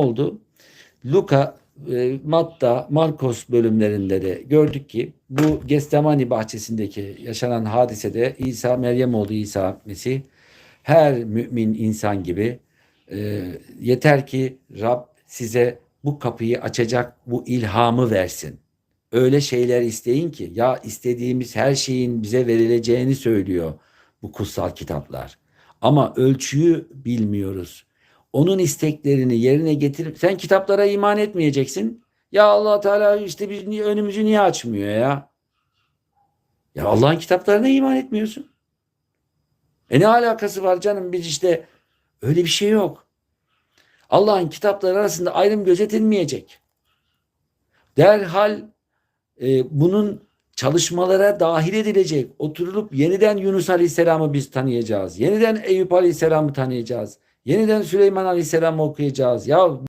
oldu? Luka, e, Matta, Markos bölümlerinde de gördük ki bu Gestemani bahçesindeki yaşanan hadisede İsa, Meryem oğlu İsa Mesih her mümin insan gibi e, yeter ki Rab size bu kapıyı açacak bu ilhamı versin. Öyle şeyler isteyin ki ya istediğimiz her şeyin bize verileceğini söylüyor bu kutsal kitaplar. Ama ölçüyü bilmiyoruz. Onun isteklerini yerine getirip sen kitaplara iman etmeyeceksin. Ya Allah Teala işte biz önümüzü niye açmıyor ya? Ya Allah'ın kitaplarına iman etmiyorsun. E ne alakası var canım biz işte öyle bir şey yok. Allah'ın kitapları arasında ayrım gözetilmeyecek. Derhal e, bunun çalışmalara dahil edilecek. Oturulup yeniden Yunus Aleyhisselam'ı biz tanıyacağız. Yeniden Eyüp Aleyhisselam'ı tanıyacağız. Yeniden Süleyman Aleyhisselam'ı okuyacağız. Ya